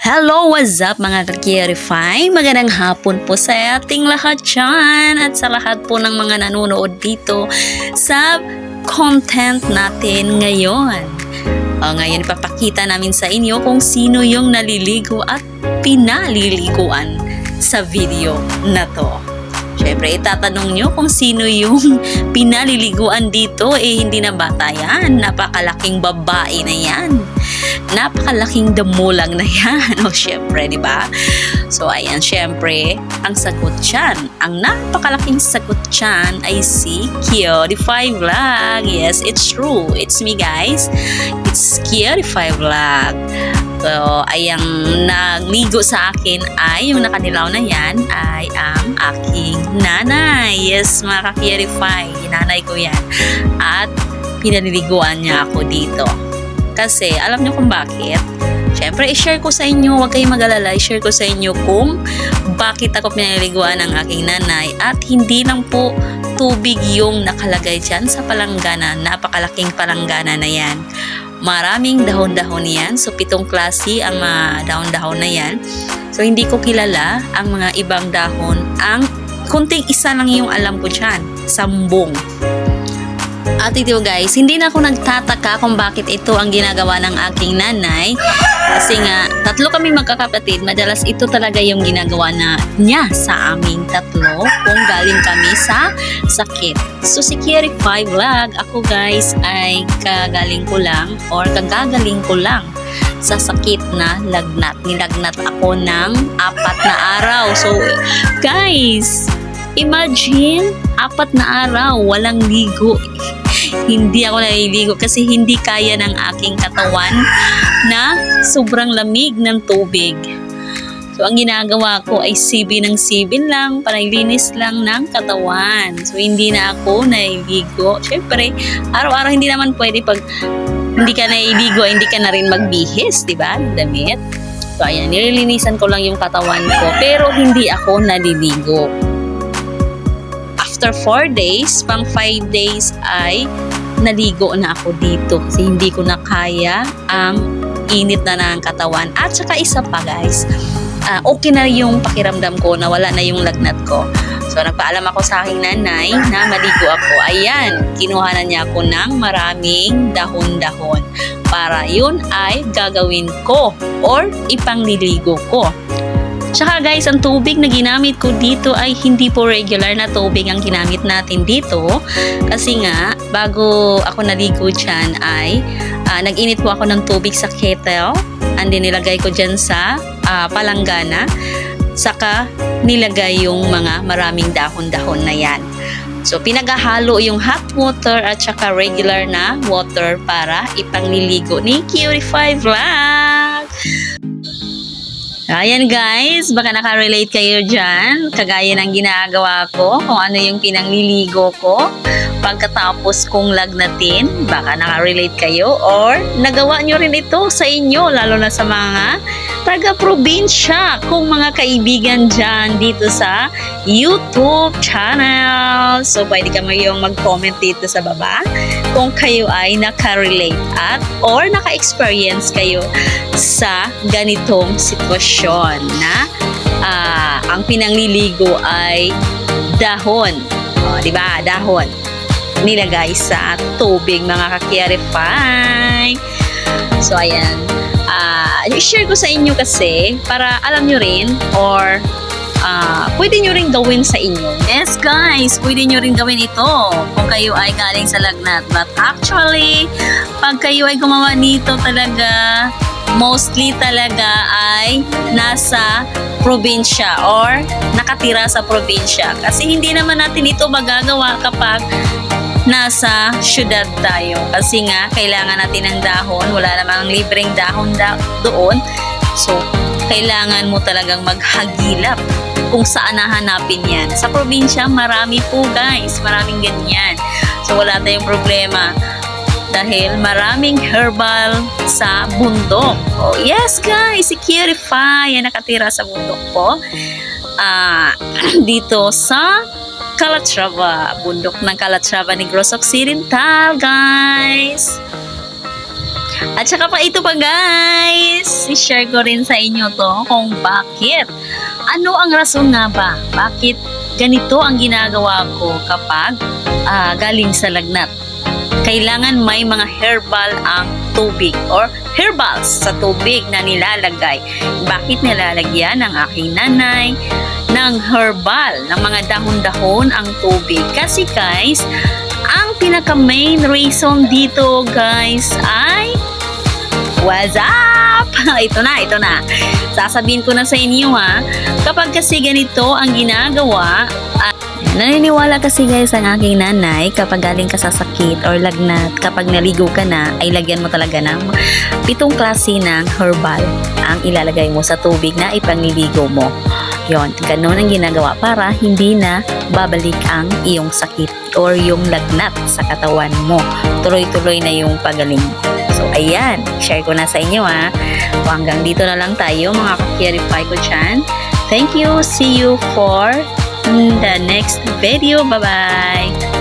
Hello, what's up mga ka-Kierify? Magandang hapon po sa ating lahat dyan at sa lahat po ng mga nanonood dito sa content natin ngayon. O, ngayon ipapakita namin sa inyo kung sino yung naliligo at pinaliliguan sa video na to. Siyempre, itatanong nyo kung sino yung pinaliliguan dito. Eh, hindi na bata yan. Napakalaking babae na yan. Napakalaking damo lang na yan. O, syempre, di ba? So, ayan, syempre, ang sagot dyan. Ang napakalaking sagot dyan ay si Kiyodify Vlog. Yes, it's true. It's me, guys. It's Kiyodify Vlog. So, ay ang nagligo sa akin ay, yung nakanilaw na yan, ay ang aking nanay. Yes, mga kakierify, nanay ko yan. At pinaliliguan niya ako dito. Kasi, alam niyo kung bakit? Siyempre, i-share ko sa inyo, huwag kayong mag-alala, i-share ko sa inyo kung bakit ako pinaliliguan ng aking nanay at hindi lang po tubig yung nakalagay dyan sa palanggana, napakalaking palanggana na yan. Maraming dahon-dahon yan. So, pitong klase ang mga dahon-dahon na yan. So, hindi ko kilala ang mga ibang dahon. Ang kunting isa lang yung alam ko dyan. Sambong. At ito guys, hindi na ako nagtataka kung bakit ito ang ginagawa ng aking nanay. Kasi nga, tatlo kami magkakapatid. Madalas ito talaga yung ginagawa na niya sa aming tatlo kung galing kami sa sakit. So si Kiri 5 Vlog, ako guys ay kagaling ko lang or kagagaling ko lang sa sakit na lagnat. Nilagnat ako ng apat na araw. So guys, imagine apat na araw walang ligo hindi ako naliligo kasi hindi kaya ng aking katawan na sobrang lamig ng tubig. So, ang ginagawa ko ay sibi ng sibin lang, panilinis lang ng katawan. So, hindi na ako naliligo. Siyempre, araw-araw hindi naman pwede pag hindi ka naliligo, hindi ka na rin magbihis, di ba? Damit. So, ayan, nililinisan ko lang yung katawan ko. Pero, hindi ako naliligo after 4 days, pang 5 days ay naligo na ako dito kasi hindi ko na kaya ang init na ng katawan. At saka isa pa guys, uh, okay na yung pakiramdam ko na wala na yung lagnat ko. So nagpaalam ako sa aking nanay na maligo ako. Ayan, kinuha na niya ako ng maraming dahon-dahon para yun ay gagawin ko or ipangliligo ko. Tsaka guys, ang tubig na ginamit ko dito ay hindi po regular na tubig ang ginamit natin dito. Kasi nga, bago ako naligo dyan ay uh, nag-init po ako ng tubig sa kettle. And then nilagay ko dyan sa uh, palanggana. Saka nilagay yung mga maraming dahon-dahon na yan. So, pinaghahalo yung hot water at saka regular na water para ipangliligo ni Curify Vlog. Ayan guys, baka nakarelate kayo dyan. Kagaya ng ginagawa ko, kung ano yung pinangliligo ko. Pagkatapos kong lagnatin, baka nakarelate kayo or nagawa nyo rin ito sa inyo, lalo na sa mga taga-probinsya, kung mga kaibigan dyan dito sa YouTube channel. So, pwede ka yung mag-comment dito sa baba kung kayo ay nakarelate at or naka-experience kayo sa ganitong sitwasyon na uh, ang pinangliligo ay dahon. O, di ba? Dahon. Nilagay sa tubig mga kakierify. So, ayan. I-share ko sa inyo kasi para alam nyo rin or uh, pwede nyo rin gawin sa inyo. Yes guys, pwede nyo rin gawin ito kung kayo ay galing sa lagnat. But actually, pag kayo ay gumawa nito talaga, mostly talaga ay nasa probinsya or nakatira sa probinsya. Kasi hindi naman natin ito magagawa kapag nasa syudad tayo. Kasi nga, kailangan natin ng dahon. Wala namang libreng dahon da- doon. So, kailangan mo talagang maghagilap kung saan nahanapin yan. Sa probinsya, marami po guys. Maraming ganyan. So, wala tayong problema dahil maraming herbal sa bundok. Oh, yes guys, si Curify ay nakatira sa bundok po. Uh, dito sa Calatrava, bundok ng Calatrava Negros Occidental, guys. At saka pa ito pa guys, i-share ko rin sa inyo to kung bakit. Ano ang rason nga ba? Bakit ganito ang ginagawa ko kapag ah, galing sa lagnat? Kailangan may mga herbal ang tubig or herbals sa tubig na nilalagay. Bakit nilalagyan ng aking nanay ng herbal, ng mga dahon-dahon ang tubig? Kasi guys, ang pinaka main reason dito guys ay What's up? ito na, ito na. Sasabihin ko na sa inyo ha, kapag kasi ganito ang ginagawa, naniniwala kasi guys ang aking nanay kapag galing ka sa sakit or lagnat, kapag naligo ka na, ay lagyan mo talaga ng pitong klase ng herbal ang ilalagay mo sa tubig na ipangliligo mo. Yon, ganun ang ginagawa para hindi na babalik ang iyong sakit or yung lagnat sa katawan mo. Tuloy-tuloy na yung pagaling. So, ayan. Share ko na sa inyo ha. So, hanggang dito na lang tayo mga kakirify ko dyan. Thank you. See you for the next video. Bye-bye.